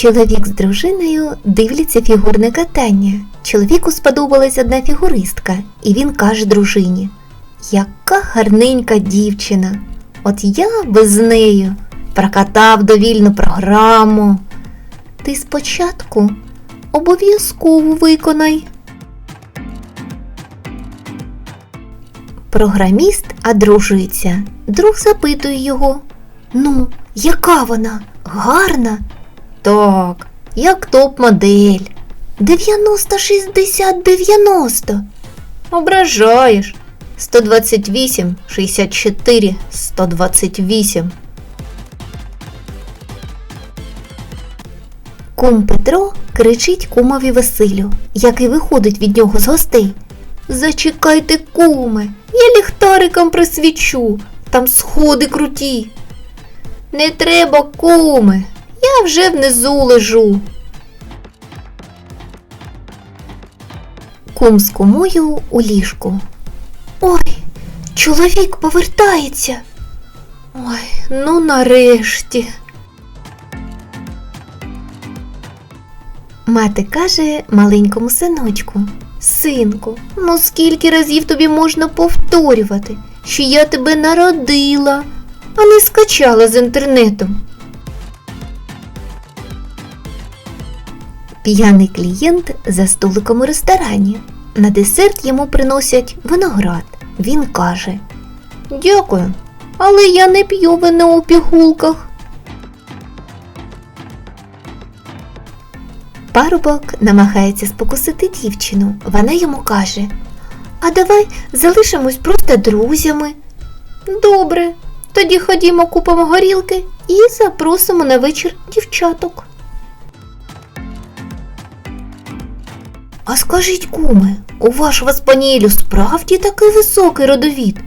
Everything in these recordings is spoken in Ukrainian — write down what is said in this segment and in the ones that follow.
Чоловік з дружиною дивляться фігурне катання. Чоловіку сподобалась одна фігуристка, і він каже дружині: Яка гарненька дівчина! От я би з нею прокатав довільну програму. Ти спочатку обов'язково виконай. Програміст одружується. Друг запитує його. Ну, яка вона? Гарна? Так, як топ-модель. 90 60 90. Ображаєш. 128 64 128. Кум Петро кричить кумові Василю, який виходить від нього з гостей. Зачекайте, куме, я ліхтариком присвічу, там сходи круті. Не треба, куме, я вже внизу лежу. Кум з у ліжку. Ой, чоловік повертається. Ой, ну нарешті. Мати каже маленькому синочку. Синку, ну скільки разів тобі можна повторювати, що я тебе народила, а не скачала з інтернетом. П'яний клієнт за столиком у ресторані. На десерт йому приносять виноград. Він каже: Дякую, але я не п'ю вино у пігулках. Парубок намагається спокусити дівчину. Вона йому каже: А давай залишимось просто друзями. Добре, тоді ходімо купимо горілки і запросимо на вечір дівчаток. А скажіть, куме, у вашого спаніелю справді такий високий родовід?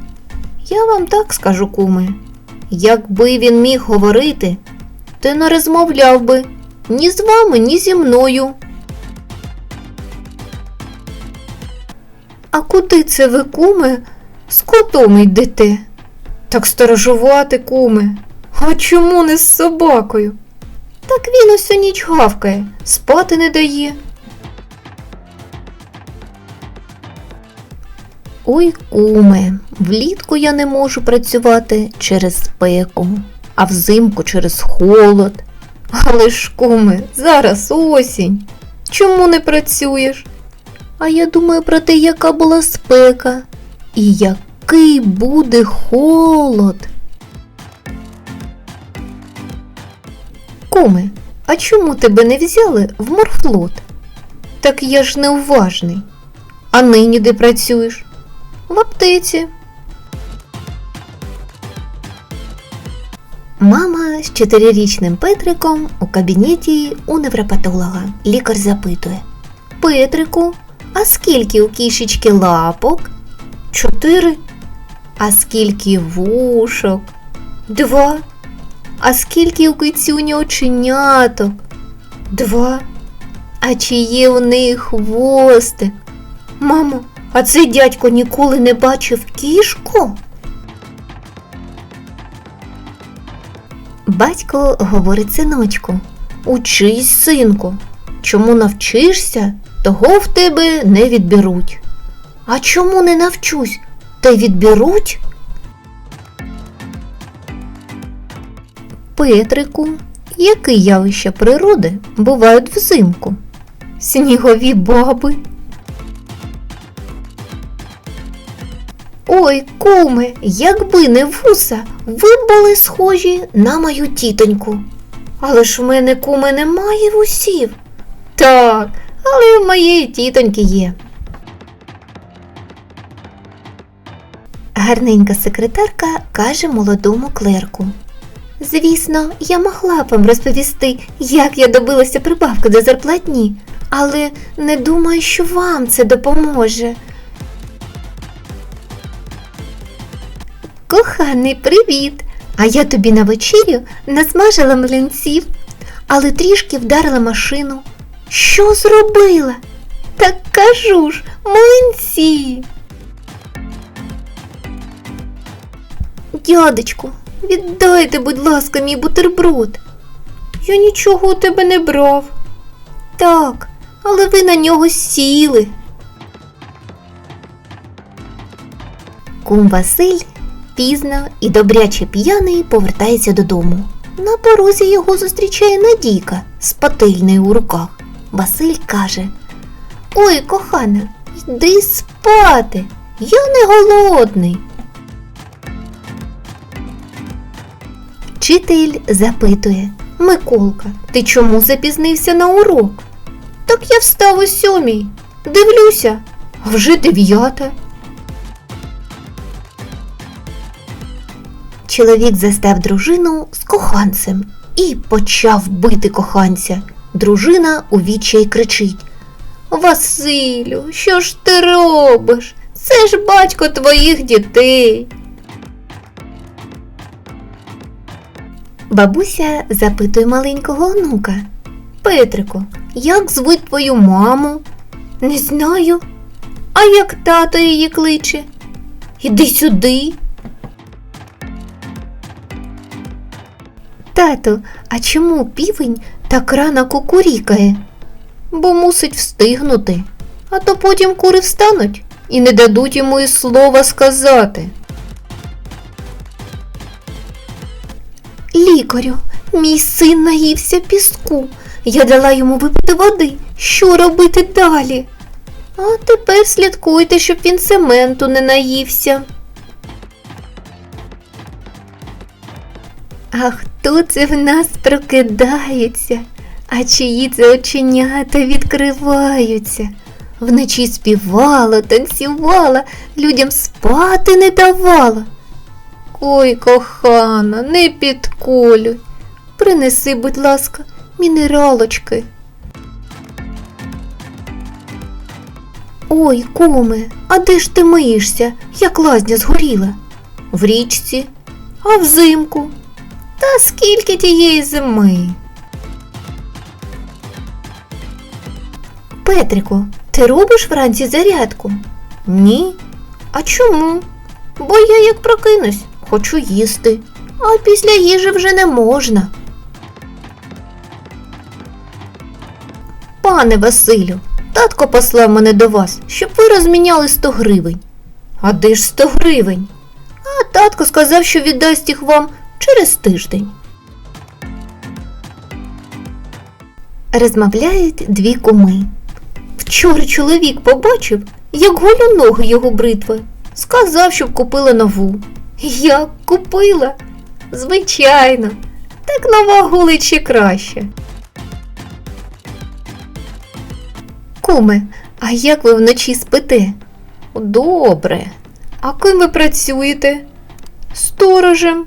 Я вам так скажу, куме. Якби він міг говорити, то не розмовляв би ні з вами, ні зі мною. А куди це ви, куме, з котом йдете? Так сторожувати, куме. А чому не з собакою? Так він усю ніч гавкає, спати не дає. Ой, куме, влітку я не можу працювати через спеку, а взимку через холод. Але ж, куме, зараз осінь. Чому не працюєш? А я думаю про те, яка була спека і який буде холод. Куме, а чому тебе не взяли в морфлот? Так я ж неуважний. А нині де працюєш? В аптеці. Мама з чотирирічним Петриком у кабінеті у невропатолога. Лікар запитує Петрику, а скільки у кішечки лапок? Чотири. А скільки вушок? Два. А скільки у кицюні оченяток? Два. А чи є у них хвостик? Мамо, а цей дядько ніколи не бачив кішку? Батько говорить синочку, учись, синку, чому навчишся, того в тебе не відберуть. А чому не навчусь, та й відберуть? Петрику, які явища природи бувають взимку? Снігові баби. Ой, куме, якби не вуса, ви були схожі на мою тітоньку. Але ж в мене, куме, немає вусів. Так, але в моєї тітоньки є. Гарненька секретарка каже молодому клерку. Звісно, я могла б вам розповісти, як я добилася прибавки до зарплатні, але не думаю, що вам це допоможе. Коханий, привіт! А я тобі на вечерю насмажила млинців, але трішки вдарила машину. Що зробила? Так кажу ж, млинці. Дядечку, віддайте, будь ласка, мій бутерброд. Я нічого у тебе не брав. Так, але ви на нього сіли. Кум Василь пізно і добряче п'яний повертається додому. На порозі його зустрічає Надійка з пательнею у руках. Василь каже: Ой, кохана, йди спати. Я не голодний. Вчитель запитує Миколка, ти чому запізнився на урок? Так я встав о сьомій. Дивлюся, вже дев'ята. Чоловік застав дружину з коханцем і почав бити коханця. Дружина у відчаї кричить Василю, що ж ти робиш? Це ж батько твоїх дітей. Бабуся запитує маленького онука. Петрику, як звуть твою маму? Не знаю. А як тато її кличе? Іди сюди. Тату, а чому півень так рано кукурікає? Бо мусить встигнути, а то потім кури встануть і не дадуть йому і слова сказати. Лікарю, мій син наївся піску. Я дала йому випити води. Що робити далі? А тепер слідкуйте, щоб він цементу не наївся. А хто це в нас прокидається? А чиї це оченята відкриваються? Вночі співала, танцювала, людям спати не давала. Ой, кохана, не підколюй. Принеси, будь ласка, мінералочки. Ой, куме, а де ж ти миєшся, як лазня згоріла? В річці, а взимку. Та скільки тієї зими? Петрику, ти робиш вранці зарядку? Ні. А чому? Бо я як прокинусь, хочу їсти, а після їжі вже не можна. Пане Василю, татко послав мене до вас, щоб ви розміняли 100 гривень. А де ж 100 гривень? А татко сказав, що віддасть їх вам через тиждень. Розмовляють дві куми. Вчора чоловік побачив, як голю ноги його бритва. Сказав, щоб купила нову. Я купила. Звичайно, так нова гулить ще краще. Куме, а як ви вночі спите? Добре. А ким ви працюєте? Сторожем.